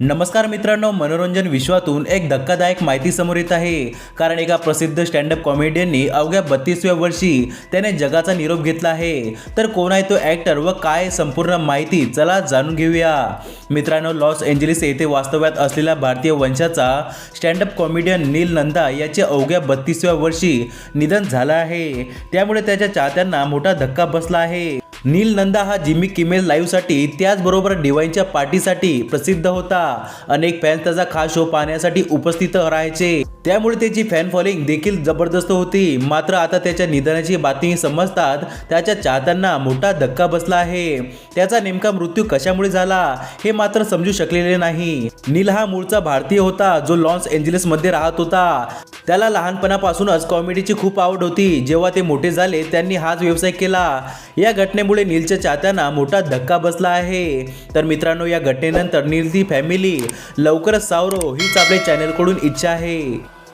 नमस्कार मित्रांनो मनोरंजन विश्वातून एक धक्कादायक माहिती समोर येत आहे. कारण एका प्रसिद्ध स्टँडअप कॉमेडियननी अवघ्या बत्तीसव्या वर्षी त्याने जगाचा निरोप घेतला आहे. तर कोण आहे तो ॲक्टर व काय संपूर्ण माहिती चला जाणून घेऊया. मित्रांनो लॉस एंजलिस येथे वास्तव्यात असलेला भारतीय वंशाचा स्टँडअप कॉमेडियन नील नंदा याचे अवघ्या बत्तीसव्या वर्षी निधन झालं आहे. त्यामुळे त्याच्या चाहत्यांना मोठा धक्का बसला आहे. नील नंदा हा जिमी किमेल लाईव्हसाठी त्याचबरोबर डिवाईनच्या पार्टीसाठी प्रसिद्ध होता. अनेक फॅन्स त्याचा खास शो पाहण्यासाठी उपस्थित राहायचे. त्यामुळे त्याची फॅन फॉलोइंग देखील जबरदस्त होती. मात्र आता त्याच्या निधनाची बातमी समजतात. त्याच्या चाहत्यांना मोठा धक्का बसला आहे. त्याचा नेमका मृत्यू कशामुळे झाला हे मात्र समजू शकलेले नाही. नील हा मूळचा भारतीय होता जो लॉस एंजलिसमध्ये राहत होता. त्याला लहानपणापासूनच कॉमेडीची खूप आवड होती. जेव्हा ते मोठे झाले त्यांनी हाच व्यवसाय केला. या घटनेमुळे नीलच्या चाहत्यांना मोठा धक्का बसला आहे. तर मित्रांनो या घटनेनंतर नीलची फॅमिली लवकरच सावरो हीच आपल्या चॅनेलकडून इच्छा आहे.